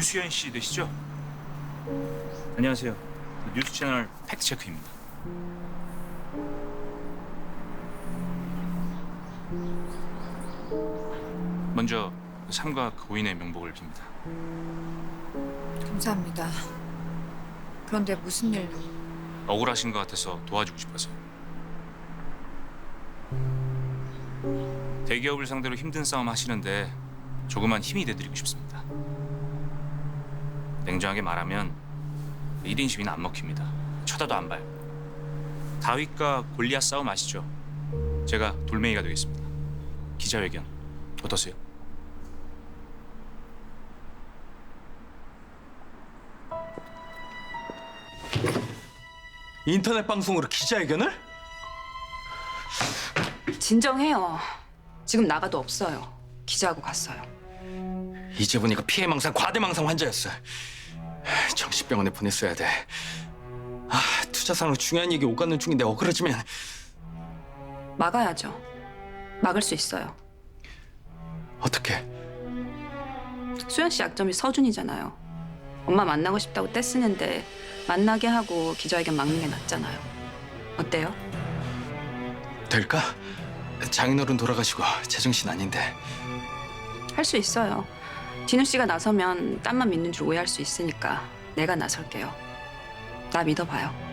유수연 씨 되시죠? 안녕하세요. 뉴스 채널 팩트 체크입니다. 먼저 삼가 고인의 명복을 빕니다. 감사합니다. 그런데 무슨 일로? 억울하신 것 같아서 도와주고 싶어서요. 대기업을 상대로 힘든 싸움 하시는데 조그만 힘이 돼드리고 싶습니다. 냉정하게 말하면 1인 시위는 안 먹힙니다. 쳐다도 안 봐요. 다윗과 골리앗 싸움 아시죠? 제가 돌멩이가 되겠습니다. 기자회견 어떠세요? 인터넷 방송으로 기자회견을? 진정해요. 지금 나가도 없어요. 기자하고 갔어요. 이제 보니까 피해망상, 과대망상 환자였어. 정신병원에 보냈어야 돼. 아, 투자상으로 중요한 얘기 오가는 중인데 억울해지면 막아야죠. 막을 수 있어요. 어떡해? 수현 씨 약점이 서준이잖아요. 엄마 만나고 싶다고 떼쓰는데 만나게 하고 기자회견 막는 게 낫잖아요. 어때요? 될까? 장인어른 돌아가시고 제정신 아닌데 할 수 있어요. 진우 씨가 나서면 딴만 믿는 줄 오해할 수 있으니까 내가 나설게요. 나 믿어봐요.